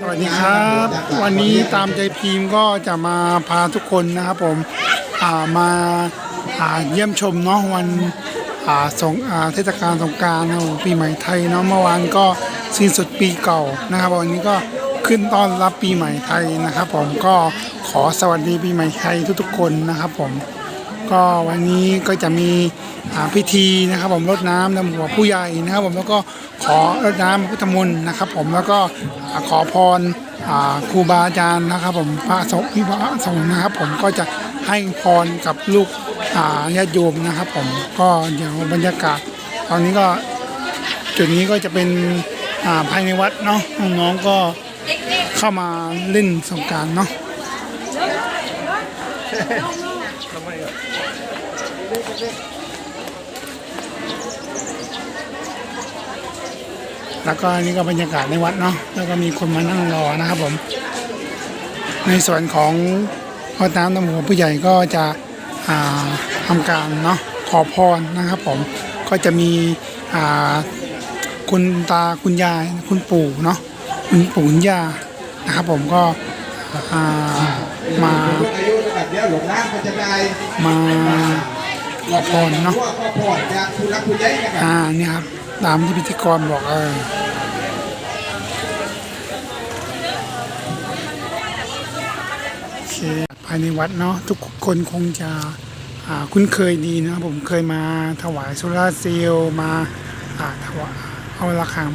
สวัสดีครับ วันนี้ตามใจพีมก็จะมาพาทุกคนนะครับผมอ่ามาอ่าเยี่ยมชมเนาะวันอ่าสงอ่าเทศกาลสงกรารนะครับผมปีใหม่ไทยเนาะเมื่อวานก็สิ้นสุดปีเก่านะครับ วันนี้ก็ขึ้นต้อนรับปีใหม่ไทยนะครับ ผมก็ขอสวัสดีปีใหม่ไทยทุกๆคนนะครับผม ก็วันนี้ก็จะมีพิธีนะครับผมรดน้ำดำหัวผู้ใหญ่นะครับผมแล้วก็ขอรดน้ำพระพุทธมนต์นะครับ ผมแล้วก็ขอพรครูบาอาจารย์นะครับ ผมพระสงฆ์พี่พระสงฆ์นะครับ ผมก็จะให้พรกับลูกญาติโยมนะครับ ผมก็เดี๋ยวบรรยากาศ ตอนนี้ก็จุดนี้ก็จะเป็นาภายในวัดเนาะน้องๆก็เข้ามาเล่นสงการเนาะ แล้วก็อันนี่ก็บรรยากาศในวัดเนาะแล้วก็มีคนมานั่งรอนะครับผม ในส่วนของพ่อตามน้ำหัวผู้ใหญ่ก็จะอ่าทำการเนาะขอพรนะครับผมก็จะมีอ่าคุณตาคุณยายคุณปู่เนาะคุณปู่คุณย่านะครับผมก็อ่ามา อายุระดับเดียวหลงน้ำก็จะได้มาขอพรเนาะอพ่อจากผู้รักผู้ใหญ่นะครับอ่านี่ครับตามที่พิธีกรบอกเออโอเคภายในวัดเนาะทุกคนคงจะอ่าคุ้นเคยดีนะผมเคยมาถวายโซลาเซลล์มาอ่าถวายเอาระฆัง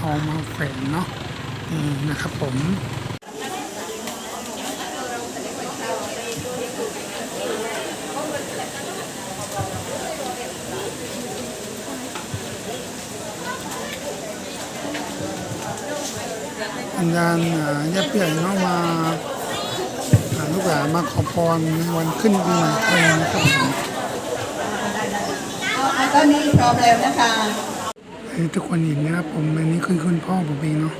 ทองมาแขวนเนาะนี่นะครับผม อาจารย์ญาติผู้ใหญ่เนาะมาอ่าลูกหลานมาขอพรในวันขึ้นปีใหม่ไทยนะครับผมเอาตอนนี้พร้อมแล้วนะคะให้ทุกคนเห็นนะครับผมอันนี้คือคุณพ่อผมเองเนาะ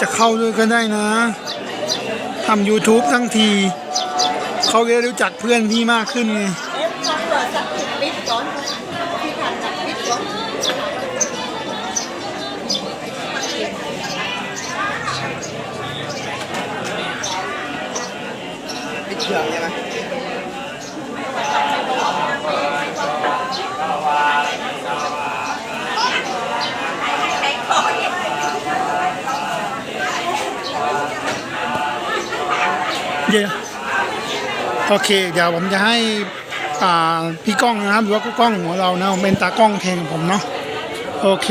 จะเข้าด้วยก็ได้นะทำ YouTube ทั้งที เขาจะรู้จักเพื่อนพี่มากขึ้นไง เอ๊ะฟังก่อสักปิดก่อนพี่ทันสักปิดก่อน ชื่องใช่ไหมเดี๋ยวโอเค เดี๋ยวผมจะให้พี่ก้องนะครับหรือว่ากล้องของเรานะเป็นตากล้องแทนผมเนาะโอเค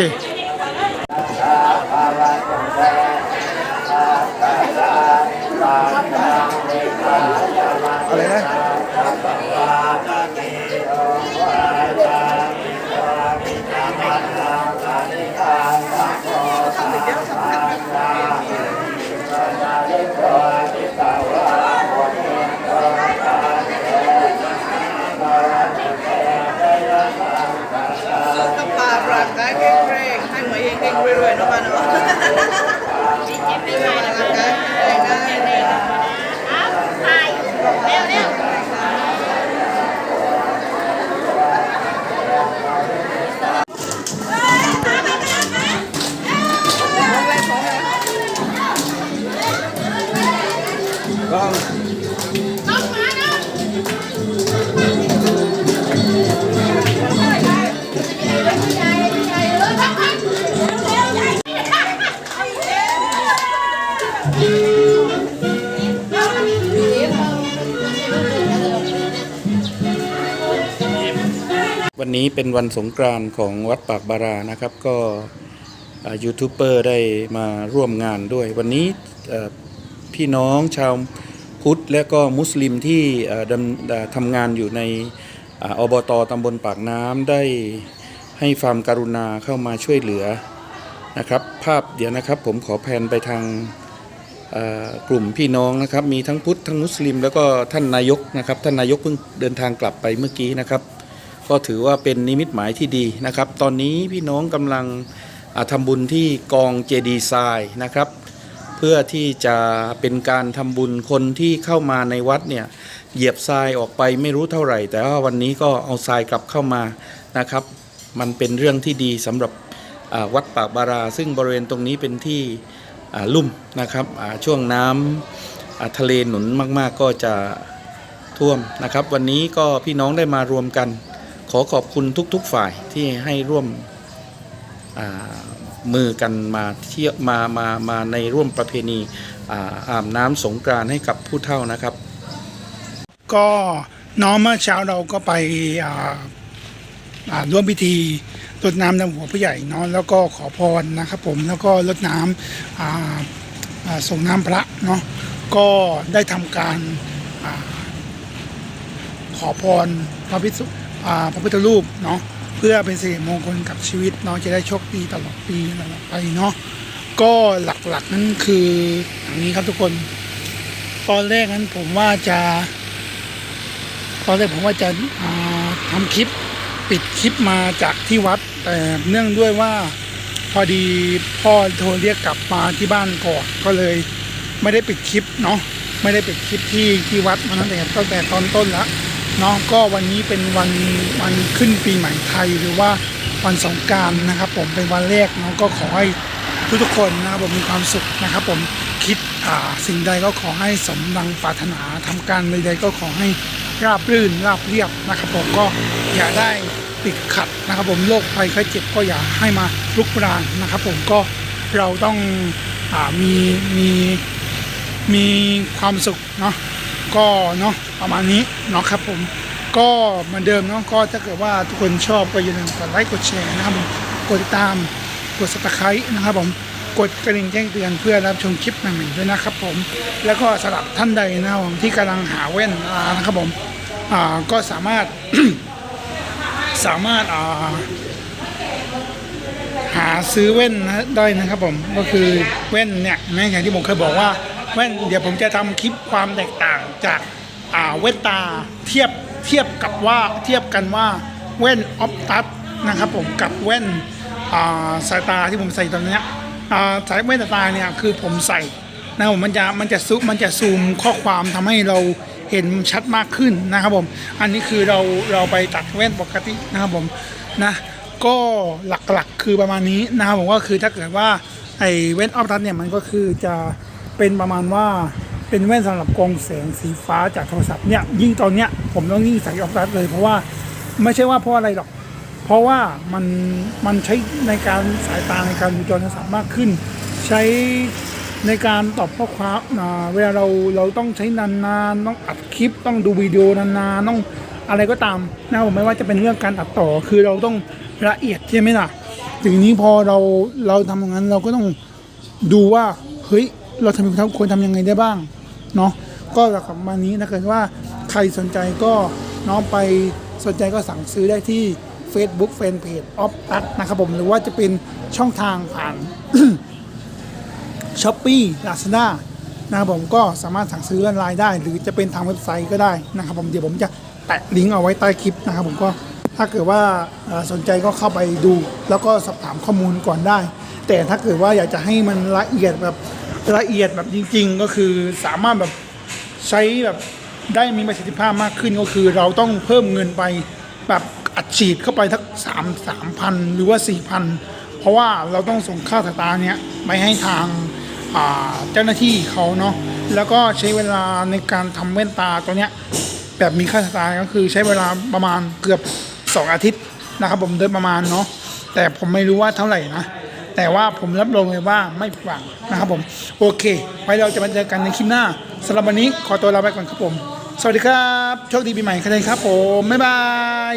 วันนี้เป็นวันสงกรานต์ของวัดปากบารานะครับ ก็ยูทูบเบอร์ได้มาร่วมงานด้วย วันนี้พี่น้องชาวพุทธและก็มุสลิมที่ทำงานอยู่ใน อบตตำบลปากน้ำได้ให้ความการุณาเข้ามาช่วยเหลือนะครับ ภาพเดี๋ยวนะครับผมขอแพนไปทางกลุ่มพี่น้องนะครับ มีทั้งพุทธทั้งมุสลิม แล้วก็ท่านนายกนะครับ ท่านนายกเพิ่งเดินทางกลับไปเมื่อกี้นะครับ ก็ถือว่าเป็นนิมิตหมายที่ดีนะครับ ตอนนี้พี่น้องกำลังอ่าทำบุญที่กองเจดีทรายนะครับ พื่อที่จะเป็นการทำบุญคนที่เข้ามาในวัดเนี่ยเหยียบทรายออกไปไม่รู้เท่าไหร่ แต่ว่าวันนี้ก็เอาทรายกลับเข้ามานะครับ มันเป็นเรื่องที่ดีสำหรับวัดปากบารา ซึ่งบริเวณตรงนี้เป็นที่ลุ่มนะครับช่วงน้ำอ่าทะเลหนุนมาก ๆ ก็จะท่วมนะครับ วันนี้ก็พี่น้องได้มารวมกัน ขอขอบคุณทุก ๆ ฝ่ายที่ให้ร่วม มือกันมาเที่ยวมามามาในร่วมประเพณีอาอาบน้ำสงกรานให้กับผู้เฒ่านะครับ ก็น้องเมื่อเช้าเราก็ไปร่วมพิธีรดน้ำดำหัวผู้ใหญ่เนาะแล้วก็ขอพรนะครับผมแล้วก็รดน้ำส่งน้ำพระเนาะก็ได้ทำการอาขอพรพระพิสุพระพุทธรูปเนาะ เพื่อเป็นสิริมงคลกับชีวิตเนาะจะได้โชคดีตลอดปีตลอดไปเนาะก็หลักๆนั่นคืออย่างนี้ครับทุกคน ตอนแรกนั้นผมว่าจะ ตอนแรกผมว่าจะาทำคลิปปิดคลิปมาจากที่วัดแต่เนื่องด้วยว่าพอดีพ่อโทรเรียกกลับมาที่บ้านก่อนก็เลยไม่ได้ปิดคลิปเนาะไม่ได้ปิดคลิปที่ที่วัดมาตั้งแต่ตั้งแต่ตอนต้นละ เนาะก็วันนี้เป็นวันวันขึ้นปีใหม่ไทยหรือว่าวันสงการนะครับ ผมเป็นวันแรกเนาะก็ขอให้ทุกๆคนนะครับผมมีความสุขนะครับ ผมคิดอ่าสิ่งใดก็ขอให้สมดังปรารถนาทำการใดๆก็ขอให้ราบรื่นราบเรียบนะครับ ผมก็อย่าได้ติดขัดนะครับ ผมโรคภัยไข้เจ็บก็อย่าให้มาลุกรานนะครับ ผมก็เราต้องอามีมีมีความสุขเนาะ ก็เนาะประมาณนี้เนาะครับผมก็เหมือนเดิมเนาะก็ถ้าเกิดว่าทุกคนชอบก็อย่าลืมกดไลค์กดแชร์นะครับผมกดติดตามกดส u b ไครต์นะครับผมกดกระดิ่งแจ้งเตือนเพื่อรับชมคลิปใหม่ๆด้วยนะครับผมแล้วก็สำหรับท่านใดนะครับผมที่กำลังหาแว่นตานะครับผมอ่าก็สามารถสามารถอ่าหาซื้อแว่นนะได้นะครับผมก็คือแว่นเนี่ยนะอย่างที่ผมเคยบอกว่าแว่นเดี๋ยวผมจะทำคลิปความแตกต่าง จากอ่าแว่นตาเทียบเทียบกับว่าเทียบกันว่าแว่นออฟตัสนะครับผมกับแว่นาสายตาที่ผมใส่ตอนนี้สายแว่นสายตาเนี่ยคือผมใส่นะผมมันจะมันจะซุมันจะซูมข้อความทำให้เราเห็นชัดมากขึ้นนะครับผมอันนี้คือเราเราไปตัดแว่นปกตินะครับผมนะก็หลักๆคือประมาณนี้นะครับผมก็คือถ้าเกิดว่าไอ้แว่นออฟตัสเนี่ยมันก็คือจะเป็นประมาณว่า เป็นแว่นสำหรับกองแสงสีฟ้าจากโทรศัพท์เนี่ยยิ่งตอนเนี้ยผมต้องยิ่งใส่ออฟตัสเลย เพราะว่าไม่ใช่ว่าเพราะอะไรหรอก เพราะว่ามันมันใช้ในการสายตาในการดูจอโทรศัพท์มากขึ้น ใช้ในการตอบข้อความอ่าเวลาเราเราต้องใช้นานๆต้องอัดคลิป ต้องดูวิดีโอนานๆต้องอะไรก็ตามนะผมไม่ว่าจะเป็นเรื่องการตัดต่อคือเราต้องละเอียดใช่ไหมล่ะถึงนี้พอเราเราทำอย่างนั้นเราก็ต้องดูว่าเฮ้ยเราทำควรทำยังไงได้บ้าง เนาะก็สำหรับวันนี้ถ้าเกิดว่าใครสนใจก็น้องไปสนใจก็สั่งซื้อได้ที่ Facebook Fanpage of ตัดนะครับผม หรือว่าจะเป็นช่องทางผ่านช้อปปี้ลาซาด้านะครับผมก็สามารถสั่งซื้อออนไลน์ได้ หรือจะเป็นทางเว็บไซต์ก็ได้นะครับผมเดี๋ยวผมจะแปะลิงก์เอาไว้ใต้คลิปนะครับผมก็ถ้าเกิดว่าสนใจก็เข้าไปดู แล้วก็สอบถามข้อมูลก่อนได้ แต่ถ้าเกิดว่าอยากจะให้มันละเอียดแบบ ละเอียดแบบจริง ๆ ก็คือสามารถแบบใช้แบบได้มีประสิทธิภาพมากขึ้นก็คือ เราต้องเพิ่มเงินไปแบบอัดฉีดเข้าไปทักสามสามพันหรือว่าสี่พันเพราะว่าเราต้องส่งค่าสายตาเนี้ยไปให้ทางเจ้าหน้าที่เขาเนาะแล้วก็ใช้เวลาในการทำแว่นตาตัวเนี้ยแบบมีค่าสตาร์ก็คือใช้เวลาประมาณเกือบ 2 อาทิตย์นะครับผมโดยประมาณเนาะแต่ผมไม่รู้ว่าเท่าไหร่นะ แต่ว่าผมรับรองเลยว่าไม่ผิดหวังนะครับผม โอเค ไว้เราจะมาเจอกันในคลิปหน้าสำหรับวันนี้ขอตัวลาไปก่อนครับผม สวัสดีครับ โชคดีปีใหม่กันเลยครับผม บ๊ายบาย